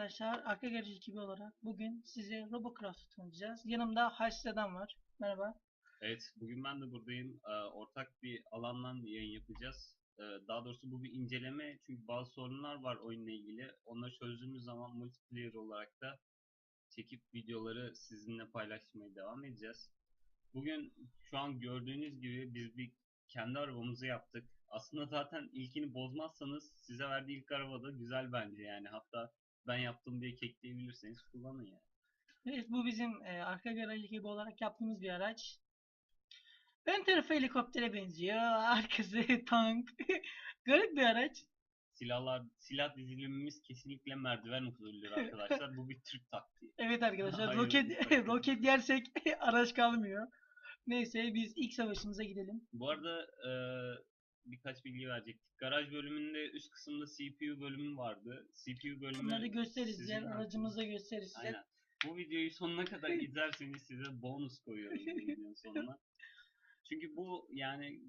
arkadaşlar, Arka Garaj ekibi olarak bugün size Robocraft'ı tanıtacağız. Yanımda Halsiz Adam var. Merhaba. Evet, bugün ben de buradayım. Ee, Ortak bir alandan yayın yapacağız. Ee, Daha doğrusu bu bir inceleme çünkü bazı sorunlar var oyunla ilgili. Onları çözdüğümüz zaman multiplayer olarak da çekip videoları sizinle paylaşmaya devam edeceğiz. Bugün şu an gördüğünüz gibi biz bir kendi arabamızı yaptık. Aslında zaten ilkini bozmazsanız size verdiği ilk araba da güzel bence yani. Hatta ben yaptım diye kekleyebilirseniz kullanın yani. Evet, bu bizim e, Arka Garaj ekibi olarak yaptığımız bir araç. Ön tarafı helikoptere benziyor. Arkası tank. Garip bir araç. Silahlar, silah dizilimimiz kesinlikle merdiven usulüdür arkadaşlar. Bu bir Türk taktiği. Evet arkadaşlar, Hayır, roket roket yersek araç kalmıyor. Neyse biz ilk savaşımıza gidelim. Bu arada eee, birkaç bilgi verecektik. Garaj bölümünde üst kısımda CPU bölümü vardı. CPU bölümü Bunları gösteririz. sizin Diğer hakkınız. aracımızı da gösteririz. Aynen. Bu videoyu sonuna kadar izlerseniz size bonus koyuyorum bu videonun sonuna. Çünkü bu yani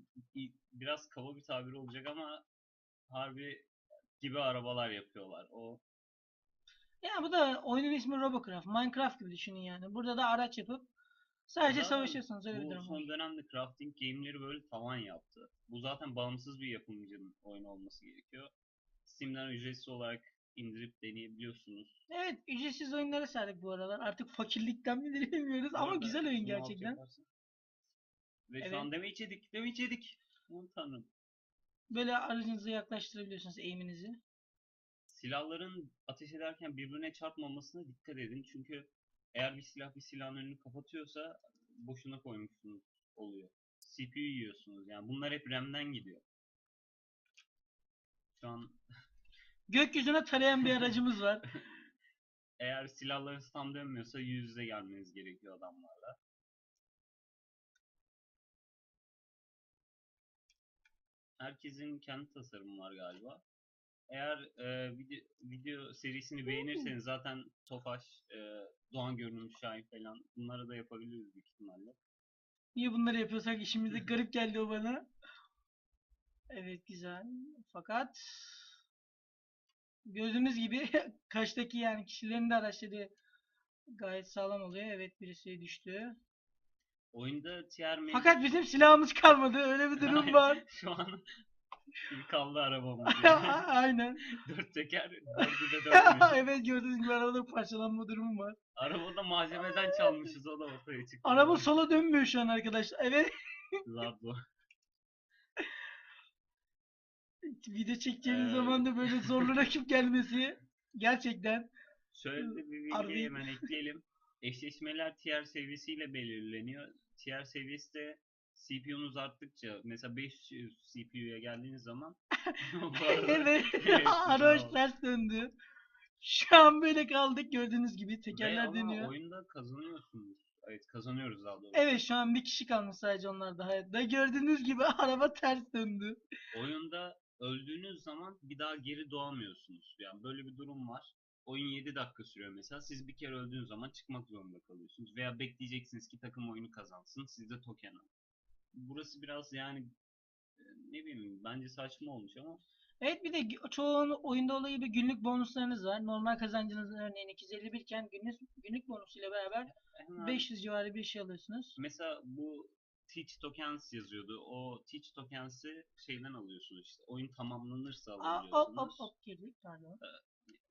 biraz kaba bir tabir olacak ama harbi gibi arabalar yapıyorlar. O Ya bu da oyunun ismi Robocraft. Minecraft gibi düşünün yani. Burada da araç yapıp sadece Zaten savaşıyorsunuz öyle bir bu durum var. son dönemde crafting game'leri böyle tavan yaptı. Bu zaten bağımsız bir yapımcının oyunu olması gerekiyor. Steam'den ücretsiz olarak indirip deneyebiliyorsunuz. Evet ücretsiz oyunlara sardık bu aralar. Artık fakirlikten midir bilmiyoruz Bu ama güzel oyun gerçekten. Ve Evet. şu an deme içedik, deme içedik. Aman tanrım. Böyle aracınızı yaklaştırabiliyorsunuz eğiminizi. Silahların ateş ederken birbirine çarpmamasına dikkat edin. Çünkü eğer bir silah bir silahın önünü kapatıyorsa boşuna koymuşsunuz oluyor. CPU yiyorsunuz. Yani bunlar hep RAM'den gidiyor. Şu an Gökyüzüne tarayan bir aracımız var. eğer silahlarınız tam dönmüyorsa yüz yüze gelmeniz gerekiyor adamlarla. Herkesin kendi tasarımı var galiba. Eğer e, video, video serisini beğenirseniz zaten Tofaş, e, Doğan Görünüm Şahin falan bunları da yapabiliriz büyük ihtimalle. Niye bunları yapıyorsak işimize garip geldi o bana. Evet güzel. Fakat gördüğünüz gibi kaçtaki yani kişilerin de araçları gayet sağlam oluyor. Evet birisi düştü. Oyunda tier Fakat bizim silahımız kalmadı. Öyle bir durum var. Şu an kaldı arabamız. Aynen. Dört teker, dördü de dönmüyor. evet gördüğünüz gibi arabada parçalanma durumu var. Arabada malzemeden çalmışız o da ortaya çıktı. Araba sola dönmüyor şu an arkadaşlar. Evet. Zardo. Video çekeceğimiz Evet. zaman da böyle zorlu rakip gelmesi gerçekten Şöyle bir bilgi Harbi. hemen ekleyelim. Eşleşmeler tier seviyesiyle belirleniyor. Tier seviyesi de CPU'nuz arttıkça mesela 500 CPU'ya geldiğiniz zaman evet araç ters döndü. Şu an böyle kaldık gördüğünüz gibi Ve tekerler ama dönüyor. oyunda kazanıyorsunuz. Evet kazanıyoruz daha doğrusu. Evet şu an bir kişi kalmış sadece onlarda hayatta. Gördüğünüz gibi araba ters döndü. Oyunda öldüğünüz zaman bir daha geri doğamıyorsunuz. Yani böyle bir durum var. Oyun 7 dakika sürüyor mesela. Siz bir kere öldüğünüz zaman çıkmak zorunda kalıyorsunuz. Veya bekleyeceksiniz ki takım oyunu kazansın. Siz de token alın. Burası biraz yani e, ne bileyim bence saçma olmuş ama Evet bir de çoğu oyunda olduğu gibi günlük bonuslarınız var. Normal kazancınız örneğin 251 iken günlük, günlük bonusuyla beraber hemen 500 civarı bir şey alıyorsunuz. mesela bu Teach Tokens yazıyordu. O Teach Tokens'i şeyden alıyorsunuz işte. Oyun tamamlanırsa Aa, hop alabiliyorsunuz. hop hop girdik pardon.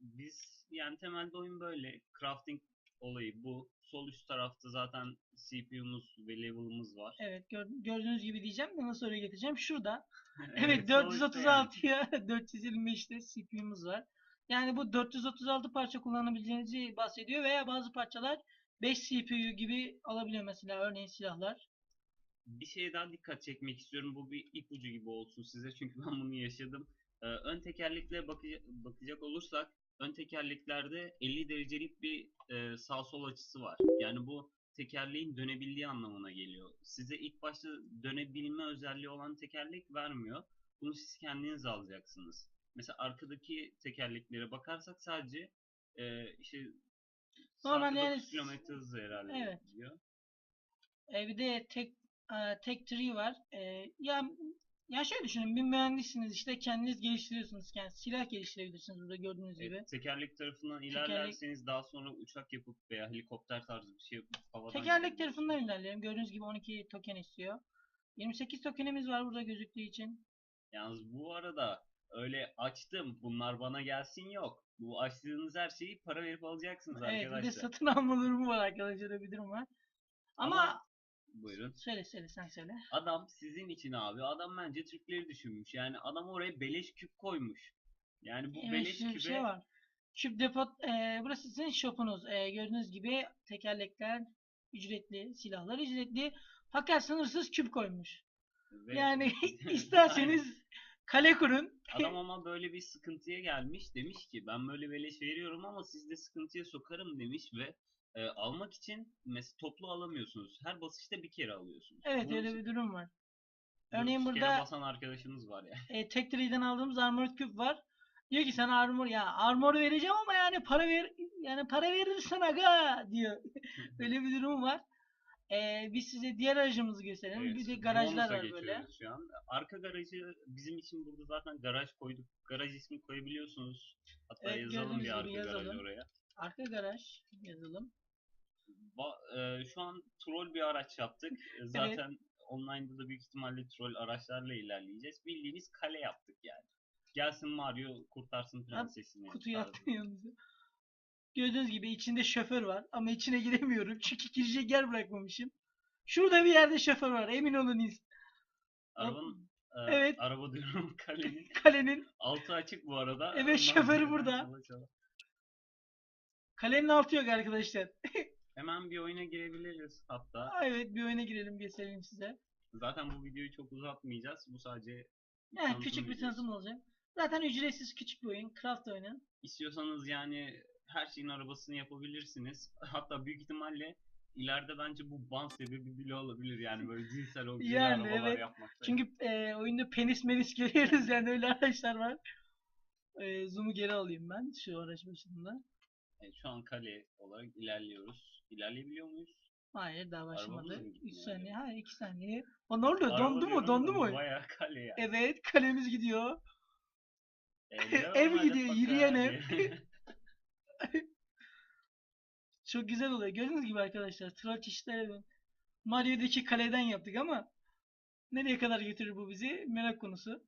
Biz yani temelde oyun böyle. Crafting olayı bu. Sol üst tarafta zaten CPU'muz ve level'ımız var. Evet gör- gördüğünüz gibi diyeceğim de nasıl oraya getireceğim. Şurada. Evet, Evet sol üstte yani. 436'ya 425'te CPU'muz var. Yani bu 436 parça kullanabileceğinizi bahsediyor veya bazı parçalar 5 CPU gibi alabiliyor mesela örneğin silahlar. Bir şeye daha dikkat çekmek istiyorum. Bu bir ipucu gibi olsun size çünkü ben bunu yaşadım. Ee, ön tekerlekle bakacak, bakacak olursak ön tekerleklerde 50 derecelik bir e, sağ sol açısı var. Yani bu tekerleğin dönebildiği anlamına geliyor. Size ilk başta dönebilme özelliği olan tekerlek vermiyor. Bunu siz kendiniz alacaksınız. Mesela arkadaki tekerleklere bakarsak sadece e, işte Normal yani 9 kilometre hızla herhalde Evet. gidiyor. E, bir de tek e, tek tree var. E, ya Ya şöyle düşünün bir mühendissiniz işte kendiniz geliştiriyorsunuz. Yani silah geliştirebilirsiniz burada gördüğünüz gibi. Evet, tekerlek tarafından ilerlerseniz daha sonra uçak yapıp veya helikopter tarzı bir şey yapıp havadan Tekerlek tarafından ilerleyelim. Gördüğünüz gibi 12 token istiyor. 28 tokenimiz var burada gözüktüğü için. Yalnız bu arada öyle açtım bunlar bana gelsin yok. Bu açtığınız her şeyi para verip alacaksınız Evet bir de arkadaşlar. satın alma durumu var arkadaşlar bir durum var. Ama, Ama- Buyurun. söyle söyle sen söyle. Adam sizin için abi. Adam bence Türkleri düşünmüş. Yani adam oraya beleş küp koymuş. Yani bu Evet, beleş bir küpe şey var. Küp depot e, burası sizin shop'unuz. E, gördüğünüz gibi tekerlekler ücretli, silahlar ücretli. Fakat sınırsız küp koymuş. ve- Yani isterseniz kale kurun. Adam ama böyle bir sıkıntıya gelmiş. Demiş ki ben böyle beleş veriyorum ama siz de sıkıntıya sokarım demiş ve e, almak için mesela toplu alamıyorsunuz. Her basışta bir kere alıyorsunuz. Evet Bunun öyle için bir durum var. Örneğin kere burada basan arkadaşımız var ya. e, Tech Tree'den aldığımız armored küp var. Diyor ki sana armor ya armor vereceğim ama yani para ver yani para verirsen aga diyor. Öyle bir durum var. E, biz size diğer aracımızı gösterelim. Evet, bir de garajlar var böyle. Şu an. Arka garajı bizim için burada zaten garaj koyduk. Garaj ismi koyabiliyorsunuz. Hatta Evet, yazalım bir arka yazalım. oraya. Arka garaj yazalım. E, şu an troll bir araç yaptık. E, Zaten online'da da büyük ihtimalle troll araçlarla ilerleyeceğiz. Bildiğiniz kale yaptık yani. Gelsin Mario kurtarsın prensesini. Kutuyu tarzı. attım yanınıza. Gördüğünüz gibi içinde şoför var ama içine giremiyorum çünkü girecek yer bırakmamışım. Şurada bir yerde şoför var emin olunuz. Arabanın, e, Evet. araba diyorum kalenin Kalenin altı açık bu arada. Evet, şoförü burada. Kalenin altı yok arkadaşlar. Hemen bir oyuna girebiliriz hatta. Aa, evet bir oyuna girelim göstereyim size. Zaten bu videoyu çok uzatmayacağız. Bu sadece tanıtım küçük bir videosu. tanıtım olacak. Zaten ücretsiz küçük bir oyun. Craft oyunu. İstiyorsanız yani her şeyin arabasını yapabilirsiniz. Hatta büyük ihtimalle ileride bence bu ban sebebi bile olabilir yani böyle cinsel objeli Yani arabalar evet. yapmakta. Çünkü e, oyunda penis menis görüyoruz yani öyle araçlar var. E, zoom'u geri alayım ben şu araç başında. Evet, şu an kale olarak ilerliyoruz. İlerleyebiliyor muyuz? Hayır daha Arabamız başlamadı. mı 3 gitmiyor saniye. Hayır 2 saniye. O ne oluyor? Araba Dondu mu? diyorum, Dondu mu? Bayağı kale yani. Evet kalemiz gidiyor. Ev ev gidiyor, yürüyen ev. Çok güzel oluyor. Gördüğünüz gibi arkadaşlar. Troll çeşitleri Mario'daki kaleden yaptık ama nereye kadar götürür bu bizi? Merak konusu.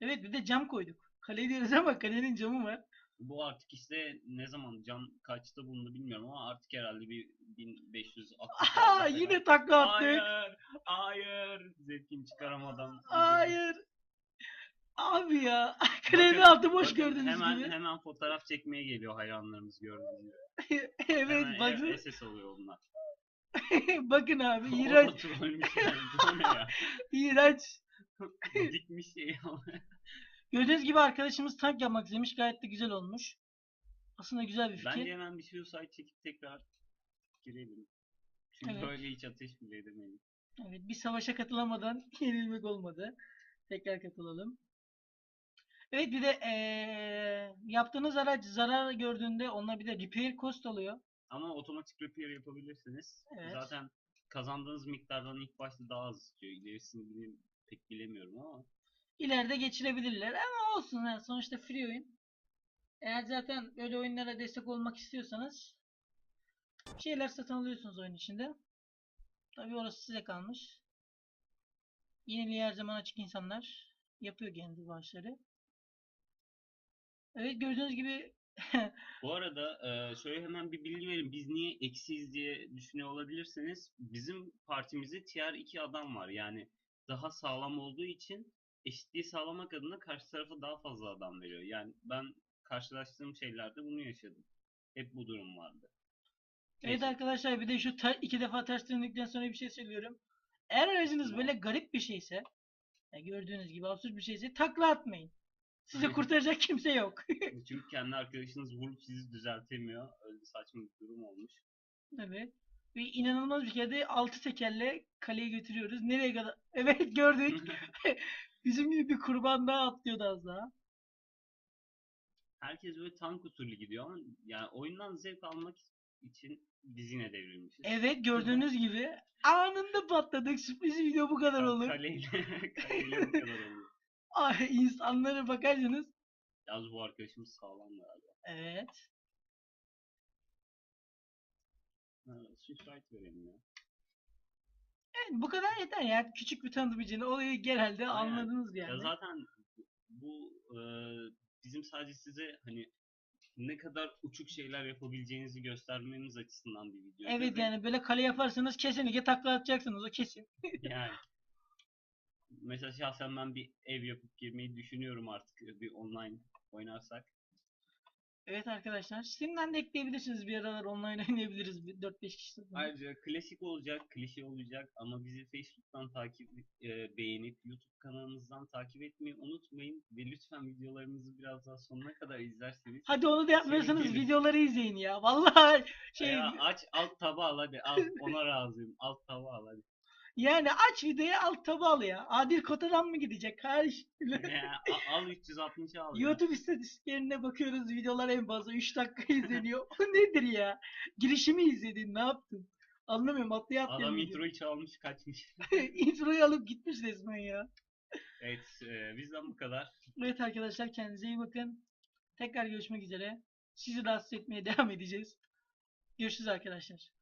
Evet bir de cam koyduk. Kale diyoruz ama kalenin camı var. Bu artık işte ne zaman cam kaçta bulundu bilmiyorum ama artık herhalde bir 1560 Aha yine takla attık. Hayır, hayır. Zevkini çıkaramadan. Hayır. Abi ya. Kalenin Bakın- altı boş bakın gördüğünüz hemen, gibi. Hemen fotoğraf çekmeye geliyor hayranlarımız gördüğünüz gibi. evet hemen bakın. SS oluyor bunlar. bakın abi iğrenç. iğrenç. Dikmiş şey. Gördüğünüz gibi arkadaşımız tank yapmak istemiş. Gayet de güzel olmuş. Aslında güzel bir fikir. Bence hemen bir suicide çekip tekrar girelim. Çünkü Evet. böyle hiç ateş bile edemeyiz. Evet, bir savaşa katılamadan yenilmek olmadı. Tekrar katılalım. Evet bir de eee, yaptığınız araç zarar gördüğünde onlar bir de repair cost alıyor. Ama otomatik repair yapabilirsiniz. Evet. Zaten kazandığınız miktardan ilk başta daha az istiyor. İlerisini pek bilemiyorum ama. İleride geçirebilirler ama olsun yani sonuçta free oyun. Eğer zaten böyle oyunlara destek olmak istiyorsanız şeyler satın alıyorsunuz oyun içinde. Tabii orası size kalmış. Yeniliğe her zaman açık insanlar yapıyor kendi bağışları. Evet gördüğünüz gibi Bu arada e, şöyle hemen bir bilgi vereyim. Biz niye eksiyiz diye düşünüyor olabilirsiniz. Bizim partimizde tier 2 adam var. Yani daha sağlam olduğu için eşitliği sağlamak adına karşı tarafa daha fazla adam veriyor. Yani ben karşılaştığım şeylerde bunu yaşadım. Hep bu durum vardı. Evet Neyse. arkadaşlar bir de şu ter- iki defa ters döndükten sonra bir şey söylüyorum. Eğer aracınız böyle garip bir şeyse, ya gördüğünüz gibi absürt bir şeyse takla atmayın. Sizi kurtaracak kimse yok. Çünkü kendi arkadaşınız vurup sizi düzeltemiyor. Öyle saçma bir durum olmuş. evet. Ve inanılmaz bir kere altı tekerle kaleye götürüyoruz. Nereye kadar? Evet gördük. Bizim gibi bir kurban daha atlıyordu az daha. Herkes böyle tank usulü gidiyor ama yani oyundan zevk almak için biz yine devrilmişiz. Evet gördüğünüz gibi anında patladık. Sürpriz video bu kadar olur. Kaleyle, kaleyle bu kadar oldu. Ay, insanlara bakarsanız. Yalnız bu arkadaşımız sağlam galiba. Evet. Ha, Switch verelim ya. Evet bu kadar yeter ya. Küçük bir tanıtım için olayı genelde Aynen. anladınız yani. Ya zaten bu e, bizim sadece size hani ne kadar uçuk şeyler yapabileceğinizi göstermemiz açısından bir video. Evet yani böyle kale yaparsanız kesinlikle takla atacaksınız o kesin. Yani mesela şahsen ben bir ev yapıp girmeyi düşünüyorum artık bir online oynarsak. Evet arkadaşlar. Steam'den de ekleyebilirsiniz bir aralar online oynayabiliriz. bir 4-5 kişi. Ayrıca klasik olacak, klişe olacak ama bizi Facebook'tan takip e, beğenip YouTube kanalımızdan takip etmeyi unutmayın ve lütfen videolarımızı biraz daha sonuna kadar izlerseniz Hadi onu da yapmıyorsanız Sevgili- videoları izleyin ya. Vallahi şey Ya aç alt taba al hadi al ona razıyım alt taba al hadi. Yani aç videoyu alt tabu al ya. Adil kotadan mı gidecek kardeş? Ya, al 360 al ya. YouTube istatistiklerine bakıyoruz videolar en fazla 3 dakika izleniyor. O nedir ya? Girişimi izledin ne yaptın? Anlamıyorum atlaya atlaya Adam gidiyor? introyu çalmış kaçmış. Introyu alıp gitmiş resmen ya. Evet e, bizden bu kadar. Evet arkadaşlar kendinize iyi bakın. Tekrar görüşmek üzere. Sizi rahatsız etmeye devam edeceğiz. Görüşürüz arkadaşlar.